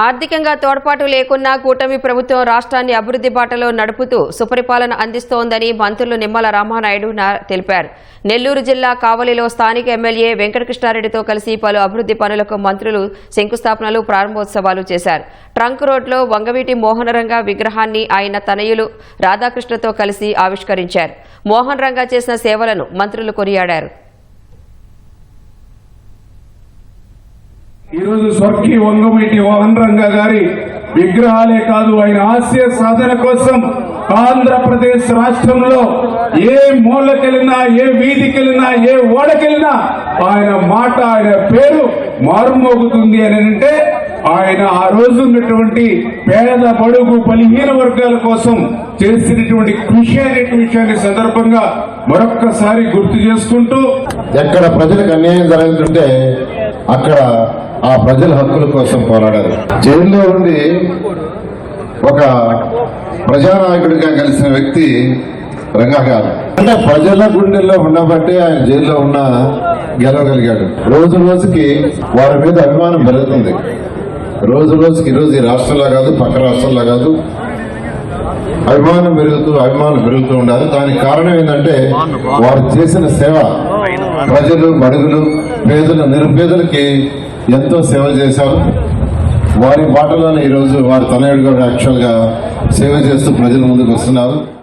ఆర్థికంగా తోడ్పాటు లేకున్నా కూటమి ప్రభుత్వం రాష్ట్రాన్ని అభివృద్ధి బాటలో నడుపుతూ సుపరిపాలన అందిస్తోందని మంత్రులు నిమ్మల రామానాయుడు తెలిపారు. నెల్లూరు జిల్లా కావలిలో స్థానిక ఎమ్మెల్యే వెంకటకృష్ణారెడ్డితో కలిసి పలు అభివృద్ధి పనులకు మంత్రులు శంకుస్థాపనలు ప్రారంభోత్సవాలు చేశారు. ట్రంక్ రోడ్లో వంగవీటి మోహనరంగ విగ్రహాన్ని ఆయన తనయులు రాధాకృష్ణతో కలిసి ఆవిష్కరించారు. మోహన్ రంగా చేసిన సేవలను మంత్రులు కొనియాడారు. ఈరోజు స్వర్గీ వంగమేటి మోహన్ రంగ గారి విగ్రహాలే కాదు ఆయన ఆశయ సాధన కోసం ఆంధ్రప్రదేశ్ రాష్ట్రంలో ఏ మూలకెళ్ళినా ఏ వీధికెళ్ళినా ఏ ఓడకెళ్ళినా ఆయన మాట ఆయన పేరు మారుమోగుతుంది అని అంటే ఆయన ఆ రోజు ఉన్నటువంటి పేద బడుగు బలహీన వర్గాల కోసం చేసినటువంటి కృషి అనేటువంటి విషయాన్ని సందర్భంగా మరొక్కసారి గుర్తు చేసుకుంటూ ఎక్కడ ప్రజలకు అన్యాయం జరుగుతుంటే అక్కడ ఆ ప్రజల హక్కుల కోసం పోరాడారు. జైల్లో ఉండి ఒక ప్రజానాయకుడిగా కలిసిన వ్యక్తి రంగా గారు అంటే ప్రజల గుండెల్లో ఉండబట్టి ఆయన జైల్లో ఉన్న గెలవగలిగాడు. రోజు రోజుకి వారి మీద అభిమానం పెరుగుతుంది. రోజు రోజుకి ఈరోజు ఈ రాష్ట్రంలో కాదు పక్క రాష్ట్రంలో కాదు అభిమానం పెరుగుతూ అభిమానం పెరుగుతూ ఉండాలి దానికి కారణం ఏంటంటే వారు చేసిన సేవ ప్రజలు బడుగులు పేదలు నిరుపేదలకి ఎంతో సేవ చేశారు. వారి బాటలోనే ఈరోజు వారి తనయుడు కూడా యాక్చువల్గా సేవ చేస్తూ ప్రజల ముందుకు వస్తున్నారు.